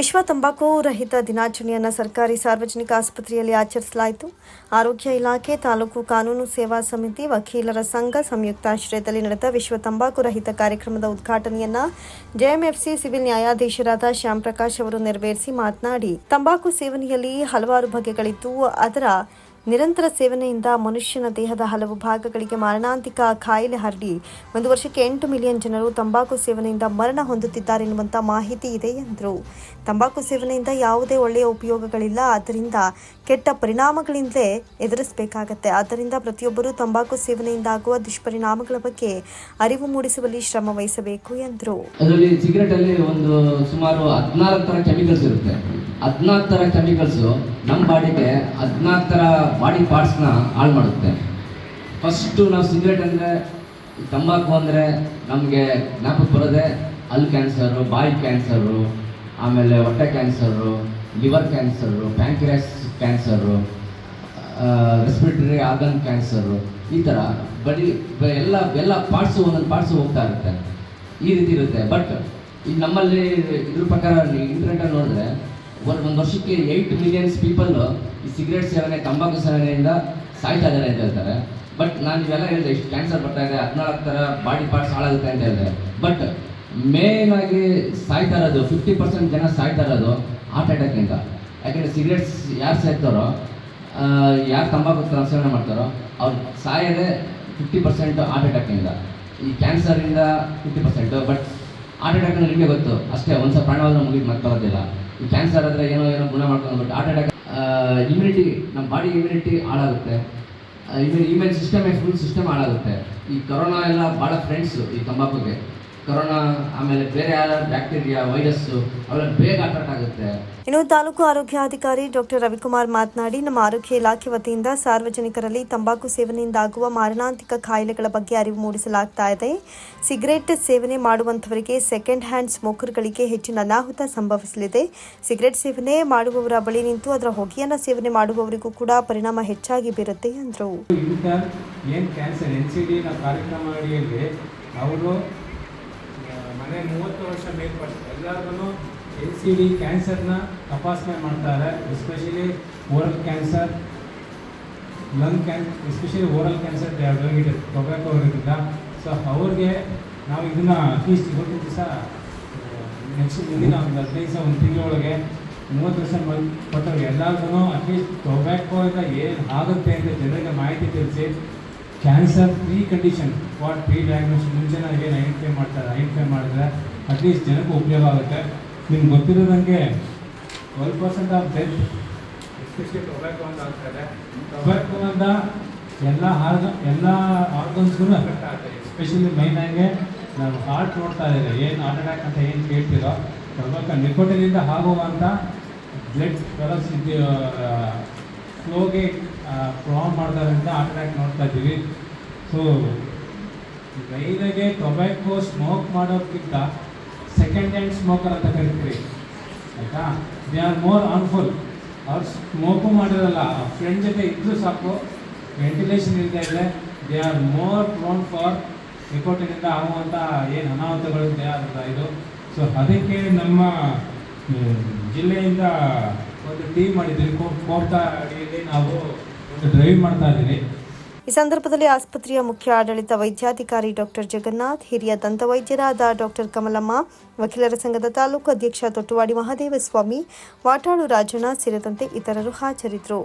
ವಿಶ್ವ ತಂಬಾಕು ರಹಿತ ದಿನಾಚರಣೆಯನ್ನು ಸರ್ಕಾರಿ ಸಾರ್ವಜನಿಕ ಆಸ್ಪತ್ರೆಯಲ್ಲಿ ಆಚರಿಸಲಾಯಿತು. ಆರೋಗ್ಯ ಇಲಾಖೆ ತಾಲೂಕು ಕಾನೂನು ಸೇವಾ ಸಮಿತಿ ವಕೀಲರ ಸಂಘ ಸಂಯುಕ್ತ ಆಶ್ರಯದಲ್ಲಿ ನಡೆದ ವಿಶ್ವ ತಂಬಾಕು ರಹಿತ ಕಾರ್ಯಕ್ರಮದ ಉದ್ಘಾಟನೆಯನ್ನ ಜೆಎಂಎಫ್ಸಿ ಸಿವಿಲ್ ನ್ಯಾಯಾಧೀಶರಾದ ಶ್ಯಾಮ್ ಪ್ರಕಾಶ್ ಅವರು ನೆರವೇರಿಸಿ ಮಾತನಾಡಿ, ತಂಬಾಕು ಸೇವನೆಯಲ್ಲಿ ಹಲವಾರು ಬಗೆಗಳಿದ್ದು, ಅದರ ನಿರಂತರ ಸೇವನೆಯಿಂದ ಮನುಷ್ಯನ ದೇಹದ ಹಲವು ಭಾಗಗಳಿಗೆ ಮಾರಣಾಂತಿಕ ಕಾಯಿಲೆ ಹರಡಿ ಒಂದು ವರ್ಷಕ್ಕೆ ಎಂಟು ಮಿಲಿಯನ್ ಜನರು ತಂಬಾಕು ಸೇವನೆಯಿಂದ ಮರಣ ಹೊಂದುತ್ತಿದ್ದಾರೆ ಎನ್ನುವಂಥ ಮಾಹಿತಿ ಇದೆ ಎಂದರು. ತಂಬಾಕು ಸೇವನೆಯಿಂದ ಯಾವುದೇ ಒಳ್ಳೆಯ ಉಪಯೋಗಗಳಿಲ್ಲ. ಆದ್ದರಿಂದ ಕೆಟ್ಟ ಪರಿಣಾಮಗಳಿಂದಲೇ ಎದುರಿಸಬೇಕಾಗತ್ತೆ. ಆದ್ದರಿಂದ ಪ್ರತಿಯೊಬ್ಬರೂ ತಂಬಾಕು ಸೇವನೆಯಿಂದ ಆಗುವ ದುಷ್ಪರಿಣಾಮಗಳ ಬಗ್ಗೆ ಅರಿವು ಮೂಡಿಸುವಲ್ಲಿ ಶ್ರಮ ವಹಿಸಬೇಕು ಎಂದರು. ಸಿಗರೆಟ್ ಅಲ್ಲಿ ಒಂದು ಸುಮಾರು ಹದಿನಾಲ್ಕು ತರ ಕೆಮಿಕಲ್ಸ್ ಇರುತ್ತೆ. ಹದಿನಾಲ್ಕು ಥರ ಕೆಮಿಕಲ್ಸು ನಮ್ಮ ಬಾಡಿಗೆ ಹದಿನಾಲ್ಕು ಥರ ಬಾಡಿ ಪಾರ್ಟ್ಸ್ನ ಹಾಳು ಮಾಡುತ್ತೆ. ಫಸ್ಟು ನಾವು ಸಿಗರೇಟ್ ಅಂದರೆ ತಂಬಾಕು ಅಂದರೆ ನಮಗೆ ಜ್ಞಾಪಕ ಬರೋದೇ ಹಲ್ ಕ್ಯಾನ್ಸರು ಬಾಯಿ ಕ್ಯಾನ್ಸರು ಆಮೇಲೆ ಹೊಟ್ಟೆ cancer liver cancer pancreas cancer respiratory organ cancer ಈ ಥರ ಬಡಿ ಎಲ್ಲ ಎಲ್ಲ ಪಾರ್ಟ್ಸು ಒಂದೊಂದು ಪಾರ್ಟ್ಸು ಹೋಗ್ತಾ ಇರುತ್ತೆ. ಈ ರೀತಿ ಇರುತ್ತೆ. ಬಟ್ ಈಗ ನಮ್ಮಲ್ಲಿ ಇದ್ರ ಪ್ರಕಾರ ಇಂಟರ್ನೆಟಲ್ಲಿ ನೋಡಿದ್ರೆ ವರ್ಷಕ್ಕೆ ಏಯ್ಟ್ ಮಿಲಿಯನ್ಸ್ ಪೀಪಲ್ ಈ ಸಿಗರೇಟ್ ಸೇವನೆ, ತಂಬಾಕು ಸೇವನೆಯಿಂದ ಸಾಯ್ತಾ ಇದ್ದಾರೆ ಅಂತ ಹೇಳ್ತಾರೆ. ಬಟ್ ನಾನು ಇವೆಲ್ಲ ಹೇಳಿದೆ, ಇಷ್ಟು ಕ್ಯಾನ್ಸರ್ ಬರ್ತಾ ಇದೆ, ಹದಿನಾಲ್ಕು ಥರ ಬಾಡಿ ಪಾರ್ಟ್ಸ್ ಹಾಳಾಗುತ್ತೆ ಅಂತ ಹೇಳಿದೆ. ಬಟ್ ಮೇನ್ ಆಗಿ ಸಾಯ್ತಾ ಇರೋದು ಫಿಫ್ಟಿ ಪರ್ಸೆಂಟ್ ಜನ ಸಾಯ್ತಾ ಇರೋದು ಹಾರ್ಟ್ ಅಟ್ಯಾಕಿಂದ ಯಾಕೆಂದರೆ ಸಿಗರೇಟ್ಸ್ ಯಾರು ಸೇರ್ತಾರೋ ಯಾರು ತಂಬಾಕು ಸೇವನೆ ಮಾಡ್ತಾರೋ, ಅವ್ರು ಸಾಯೋದೇ ಫಿಫ್ಟಿ ಪರ್ಸೆಂಟ್ ಹಾರ್ಟ್ ಅಟ್ಯಾಕಿಂದ ಈ ಕ್ಯಾನ್ಸರಿಂದ fifty percent but heart attack ನಿಮಗೆ ಗೊತ್ತು. ಅಷ್ಟೇ ಒಂದು ಸಲ ಪ್ರಾಣವಾದರೂ ಮುಗಿದು ಮತ್ತೆ ಬರೋದಿಲ್ಲ. ಕ್ಯಾನ್ಸರ್ ಆದರೆ ಏನೋ ಏನೋ ಗುಣ ಮಾಡ್ಕೊಂಡು ಬಟ್ ಹಾರ್ಟ್ ಅಟ್ಯಾಕ್ ಇಮ್ಯುನಿಟಿ ನಮ್ಮ ಬಾಡಿ ಇಮ್ಯುನಿಟಿ ಹಾಳಾಗುತ್ತೆ. Immune immune system full system ಹಾಳಾಗುತ್ತೆ. ಈ ಕೊರೋನಾ ಎಲ್ಲ ಭಾಳ ಫ್ರೆಂಡ್ಸು ಈ ತಂಬಾಕುಗೆ. ಕೊರೋನಾ ಆಮೇಲೆ ಬೇರೆ ಯಾರ ಬ್ಯಾಕ್ಟೀರಿಯಾ ವೈರಸ್ಸು ಅವೆಲ್ಲ ಬೇಗ ಅಟ್ರಾಕ್ಟ್ ಆಗುತ್ತೆ. ಇನ್ನು ತಾಲೂಕು ಆರೋಗ್ಯಾಧಿಕಾರಿ ಡಾಕ್ಟರ್ ರವಿಕುಮಾರ್ ಮಾತನಾಡಿ ನಮ್ಮ ಆರೋಗ್ಯ ಇಲಾಖೆ ವತಿಯಿಂದ ಸಾರ್ವಜನಿಕರಲ್ಲಿ ತಂಬಾಕು ಸೇವನೆಯಿಂದ ಆಗುವ ಮಾರಣಾಂತಿಕ ಕಾಯಿಲೆಗಳ ಬಗ್ಗೆ ಅರಿವು ಮೂಡಿಸಲಾಗ್ತಾ ಇದೆ. ಸಿಗರೆಟ್ ಸೇವನೆ ಮಾಡುವಂಥವರಿಗೆ ಸೆಕೆಂಡ್ ಹ್ಯಾಂಡ್ ಸ್ಮೋಕರ್ಗಳಿಗೆ ಹೆಚ್ಚಿನ ಅನಾಹುತ ಸಂಭವಿಸಲಿದೆ. ಸಿಗರೆಟ್ ಸೇವನೆ ಮಾಡುವವರ ಬಳಿ ನಿಂತು ಅದರ ಹೊಗೆಯನ್ನು ಸೇವನೆ ಮಾಡುವವರಿಗೂ ಕೂಡ ಪರಿಣಾಮ ಹೆಚ್ಚಾಗಿ ಬೀರುತ್ತೆ ಎಂದರು. ಇಂಟರ್ ಏನು ಕ್ಯಾನ್ಸರ್ ಎನ್ ಸಿ ಡಿನ ಕಾರ್ಯಕ್ರಮ ಅಡಿಯಲ್ಲಿ ಅವರು ಮನೆ ಮೂವತ್ತು ವರ್ಷ ಮೇಲ್ಪಟ್ಟು ಎಲ್ಲರಿಗೂ ಎಲ್ ಸಿ ಡಿ ಕ್ಯಾನ್ಸರ್ನ ತಪಾಸಣೆ ಮಾಡ್ತಾರೆ especially oral cancer lung can especially oral cancer ಇದೆ ಟೊಬ್ಯಾಕೋ ಇರೋದ್ರಿಂದ ಸೊ ಅವ್ರಿಗೆ ನಾವು ಇದನ್ನು ಅಟ್ಲೀಸ್ಟ್ ಇವತ್ತಿನ ದಿವಸ ನೆಕ್ಸ್ಟ್ ಮುಂದಿನ ಒಂದು ಹದಿನೈದು ದಿವಸ, ಒಂದು ತಿಂಗಳೊಳಗೆ ಮೂವತ್ತು ವರ್ಷ ಪಟ್ಟವ್ರಿಗೆ ಎಲ್ಲರಿಗೂ ಅಟ್ಲೀಸ್ಟ್ ಟೊಬ್ಯಾಕೋಯಿಂದ ಏನು ಆಗುತ್ತೆ ಅಂತ ಜನರಿಗೆ ಮಾಹಿತಿ ತಿಳಿಸಿ cancer pre condition what pre diagnose ಮುಂಚೆ ಏನು ಐಡೆಂಟಿಫೈ ಮಾಡ್ತಾರೆ ಐಡೆಂಟಿಫೈ ಮಾಡಿದ್ರೆ ಅಟ್ಲೀಸ್ಟ್ ಜನಕ್ಕೆ ಉಪಯೋಗ ಆಗುತ್ತೆ. ನಿಮ್ಗೆ ಗೊತ್ತಿರೋದಂಗೆ twelve percent of death especially tobacco ಅಂತ ಆಗ್ತದೆ ಟೊಬ್ಯಾಕೋಯಿಂದ ಎಲ್ಲ ಆರ್ಗ ಎಲ್ಲ ಆರ್ಗನ್ಸ್ಗೂ ಎಫೆಕ್ಟ್ ಆಗುತ್ತೆ. ಎಸ್ಪೆಷಲಿ ಮೈನ್ ಹಂಗೆ ನಾವು ಹಾರ್ಟ್ ನೋಡ್ತಾ ಇದ್ದಾರೆ ಏನು ಹಾರ್ಟ್ ಅಟ್ಯಾಕ್ ಅಂತ ಏನು ಕೇಳ್ತಿರೋ ಟೊಬ್ಯಾಕೋ ನಿಕೋಟಿನಿಂದ ಆಗುವಂಥ ಬ್ಲಡ್ ಕಲರ್ಸ್ ಇದ್ದು ಫ್ಲೋಗೆ ಪ್ರಾಬ್ಲಮ್ ಮಾಡ್ತಾರೆ ಅಂತ ಹಾರ್ಟ್ ಅಟ್ಯಾಕ್ ನೋಡ್ತಾ ಇದ್ದೀವಿ. ಸೊ ಮೈದಾಗೆ ಟೊಬ್ಯಾಕೋ ಸ್ಮೋಕ್ ಮಾಡೋಕ್ಕಿಂತ ಸೆಕೆಂಡ್ ಹ್ಯಾಂಡ್ ಸ್ಮೋಕರ್ ಅಂತ ಕರಿತೀರಿ. ಆಯಿತಾ? ದೇ ಆರ್ ಮೋರ್ ಹಾರ್ಮ್ಫುಲ್ ಅವ್ರು ಸ್ಮೋಕು ಮಾಡಿರಲ್ಲ ಫ್ರೆಂಡ್ ಜೊತೆ ಇದ್ದರೂ ಸಾಕು ವೆಂಟಿಲೇಷನ್ ಇಲ್ಲದೆ ಇದೆ they are more prone for ನಿಕೋಟಿನಿಂದ ಆಗುವಂಥ ಏನು ಅನಾಹುತಗಳು ಅಂತ ಇದು. ಸೊ ಅದಕ್ಕೆ ನಮ್ಮ ಜಿಲ್ಲೆಯಿಂದ ಒಂದು ಟೀಮ್ ಮಾಡಿದ್ದೀವಿ. ಕೋಪ್ತಾ ಅಡಿಯಲ್ಲಿ ನಾವು ಒಂದು ಡ್ರೈವ್ ಮಾಡ್ತಾ ಇದ್ದೀವಿ. ಈ ಸಂದರ್ಭದಲ್ಲಿ ಆಸ್ಪತ್ರೆಯ ಮುಖ್ಯ ಆಡಳಿತ ವೈದ್ಯಾಧಿಕಾರಿ ಡಾಕ್ಟರ್ ಜಗನ್ನಾಥ್, ಹಿರಿಯ ದಂತವೈದ್ಯರಾದ ಡಾಕ್ಟರ್ ಕಮಲಮ್ಮ, ವಕೀಲರ ಸಂಘದ ತಾಲೂಕು ಅಧ್ಯಕ್ಷ ತೊಟ್ಟುವಾಡಿ ಮಹಾದೇವಸ್ವಾಮಿ, ವಾಟಾಳು ರಾಜಣ್ಣ ಸೇರಿದಂತೆ ಇತರರು ಹಾಜರಿದ್ದರು.